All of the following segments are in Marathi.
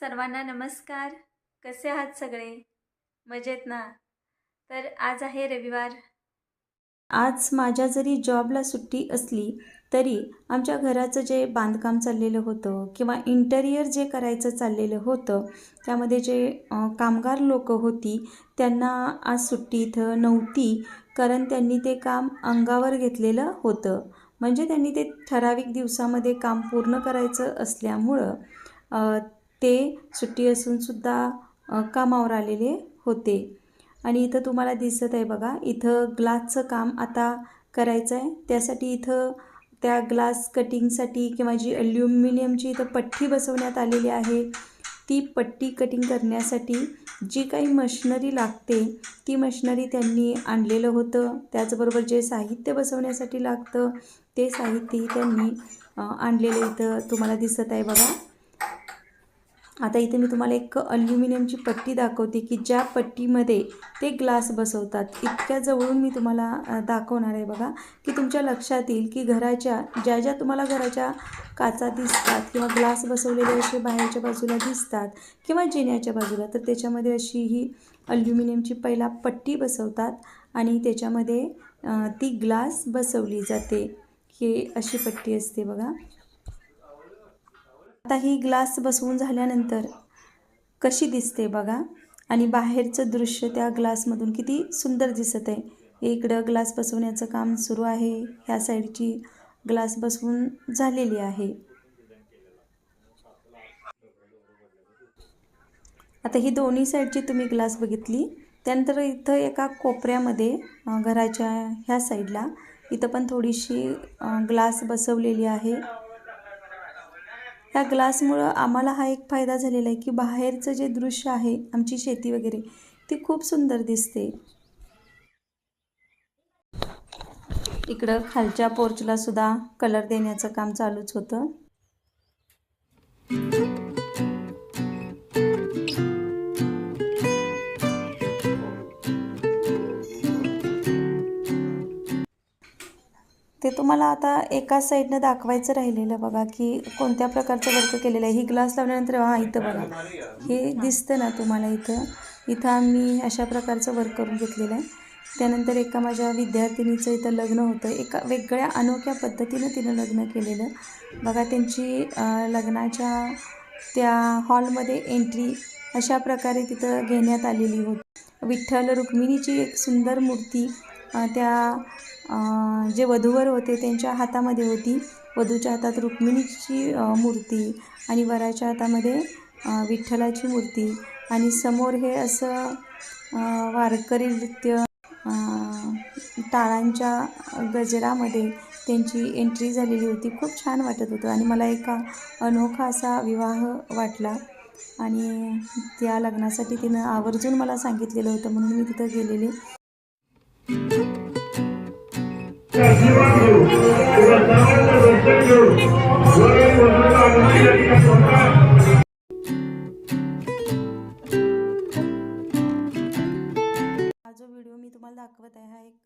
सर्वांना नमस्कार. कसे आहात सगळे? मजेत ना? तर आज आहे रविवार. आज माझ्या जरी जॉबला सुट्टी असली तरी आमच्या घराचं जे बांधकाम चाललेलं होतं किंवा इंटेरियर जे करायचं चाललेलं होतं त्यामध्ये जे कामगार लोक होती त्यांना आज सुट्टी इथं नव्हती कारण त्यांनी ते काम अंगावर घेतलेलं होतं. म्हणजे त्यांनी ते ठराविक दिवसामध्ये काम पूर्ण करायचं असल्यामुळं ते सुट्टी असूनसुद्धा कामावर आलेले होते. आणि इथं तुम्हाला दिसत आहे बघा इथं ग्लासचं काम आता करायचं आहे त्यासाठी इथं त्या ग्लास कटिंगसाठी किंवा जी अल्युमिनियमची इथं पट्टी बसवण्यात आलेली आहे ती पट्टी कटिंग करण्यासाठी जी काही मशनरी लागते ती मशिनरी त्यांनी आणलेलं होतं. त्याचबरोबर जे साहित्य बसवण्यासाठी लागतं ते साहित्यही त्यांनी आणलेलं इथं तुम्हाला दिसत आहे बघा. आता इथे मी तुम्हाला एक अल्युमिनियमची पट्टी दाखवते की ज्या पट्टीमध्ये ते ग्लास बसवतात इतक्या जवळून मी तुम्हाला दाखवणार आहे बघा की तुमच्या लक्षात येईल की घराच्या ज्या ज्या तुम्हाला घराच्या काचा दिसतात किंवा ग्लास बसवलेले असे बाहेरच्या बाजूला दिसतात किंवा जिन्याच्या बाजूला तर त्याच्यामध्ये अशी ही अल्युमिनियमची पहिला पट्टी बसवतात आणि त्याच्यामध्ये ती ग्लास बसवली जाते. हे अशी पट्टी असते बघा. आता ही ग्लास बसवून झाल्यानंतर कशी दिसते बघा. आणि बाहेरचं दृश्य त्या ग्लासमधून किती सुंदर दिसत आहे. इकडं ग्लास बसवण्याचं काम सुरू आहे. ह्या साईडची ग्लास बसवून झालेली आहे. आता ही दोन्ही साईडची तुम्ही ग्लास बघितली. त्यानंतर इथं एका कोपऱ्यामध्ये घराच्या ह्या साईडला इथं पण थोडीशी ग्लास बसवलेली आहे. ह्या ग्लासमुळं आम्हाला हा एक फायदा झालेला आहे की बाहेरचं जे दृश्य आहे आमची शेती वगैरे ती खूप सुंदर दिसते. इकडं खालच्या पोर्चला सुद्धा कलर देण्याचं काम चालूच होतं. ते तुम्हाला आता एका साईडनं दाखवायचं राहिलेलं बघा की कोणत्या प्रकारचं वर्क केलेलं आहे. ही ग्लास लावल्यानंतर हा इथं बघा. हे दिसतं ना तुम्हाला इथं? इथं आम्ही अशा प्रकारचं वर्क करून घेतलेलं आहे. त्यानंतर एका माझ्या विद्यार्थिनीचं इथं लग्न होतं. एका वेगळ्या अनोख्या पद्धतीनं तिनं लग्न केलेलं. बघा त्यांची लग्नाच्या त्या हॉलमध्ये एंट्री अशा प्रकारे तिथं घेण्यात आलेली होती. विठ्ठल रुक्मिणीची एक सुंदर मूर्ती त्या जे वधूवर होते त्यांच्या हातामध्ये होती. वधूच्या हातात रुक्मिणीची मूर्ती आणि वराच्या हातामध्ये विठ्ठलाची मूर्ती आणि समोर हे असं वारकरी नृत्य टाळांच्या गजरामध्ये त्यांची एंट्री झालेली होती. खूप छान वाटत होतं आणि मला एका अनोखा असा विवाह वाटला आणि त्या लग्नासाठी तिनं आवर्जून मला सांगितलेलं होतं म्हणून मी तिथं गेलेले. दाखवत आहे हा एक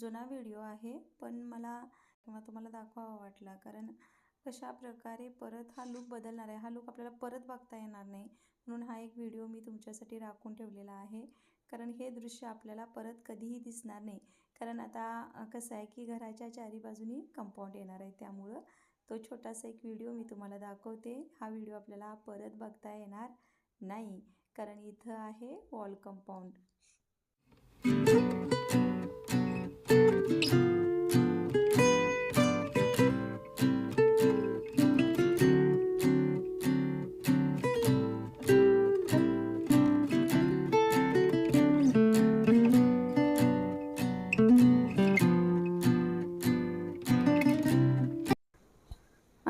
जुना व्हिडिओ आहे. पण मला किंवा तुम्हाला दाखवावा वाटला कारण कशा प्रकारे परत हा लूक बदलणार आहे हा लूक आपल्याला परत बघता येणार नाही. म्हणून हा एक व्हिडिओ मी तुमच्यासाठी राखून ठेवलेला आहे. कारण हे दृश्य आपल्याला परत कधीही दिसणार नाही. कारण आता कसं आहे की घराच्या चारी बाजूनी कंपाऊंड येणार आहे. त्यामुळं तो छोटासा एक व्हिडिओ मी तुम्हाला दाखवते. हा व्हिडिओ आपल्याला परत बघता येणार नाही. कारण इथं आहे वॉल कंपाऊंड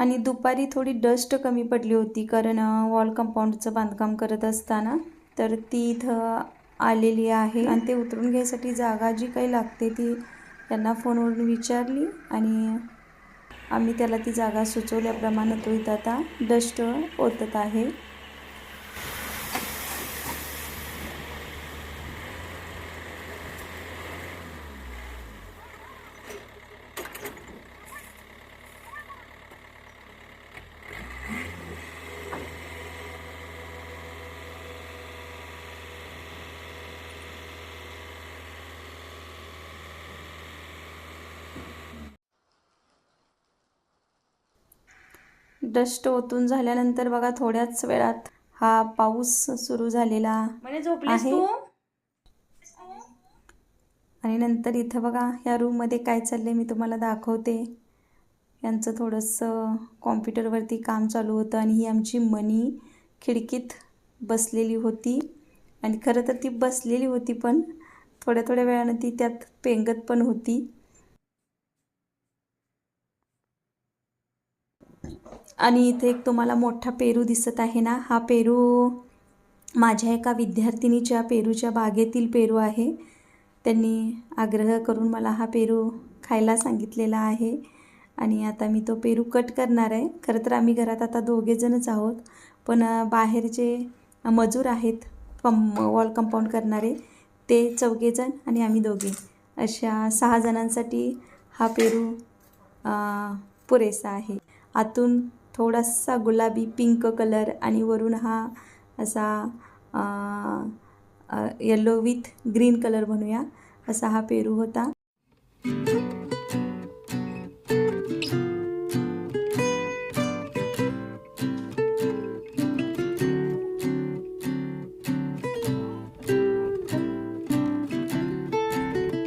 आणि दुपारी थोडी डस्ट कमी पडली होती कारण वॉल कंपाऊंडचं बांधकाम करत असताना तर ती इथं आलेली आहे. आणि ते उतरून घ्यायसाठी जागा जी काही लागते ती त्यांना फोनवरून विचारली आणि आम्ही त्याला ती जागा सुचवल्याप्रमाणे तो इथं आता डस्ट ओतत आहे. डस्ट ओतून झाल्यानंतर बघा थोड्याच वेळात हा पाऊस सुरू झालेला आहे. आणि नंतर इथं बघा या रूममध्ये काय चाललंय मी तुम्हाला दाखवते. यांचं थोडंसं कॉम्प्युटरवरती काम चालू होतं आणि ही आमची मनी खिडकीत बसलेली होती. आणि खरं तर ती बसलेली होती पण थोड्या थोड्या वेळानं ती त्यात पेंगत पण होती. आणि इथे एक तुम्हाला मोठा पेरू दिसत आहे ना हा पेरू माझ्या एका विद्यार्थिनीच्या पेरूच्या बागेतील पेरू आहे. त्यांनी आग्रह करून मला हा पेरू खायला सांगितलेला आहे आणि आता मी तो पेरू कट करणार आहे. खरं तर आम्ही घरात आता दोघेजणच आहोत पण बाहेरचे बाहेर जे मजूर आहेत कम वॉल कंपाऊंड करणारे ते चौघेजण आणि आम्ही दोघे. अशा सहा जणांसाठी हा पेरू पुरेसा आहे. आतून थोडासा गुलाबी पिंक कलर आणि वरून हा असा येलो विथ ग्रीन कलर म्हणूया असा हा पेरू होता.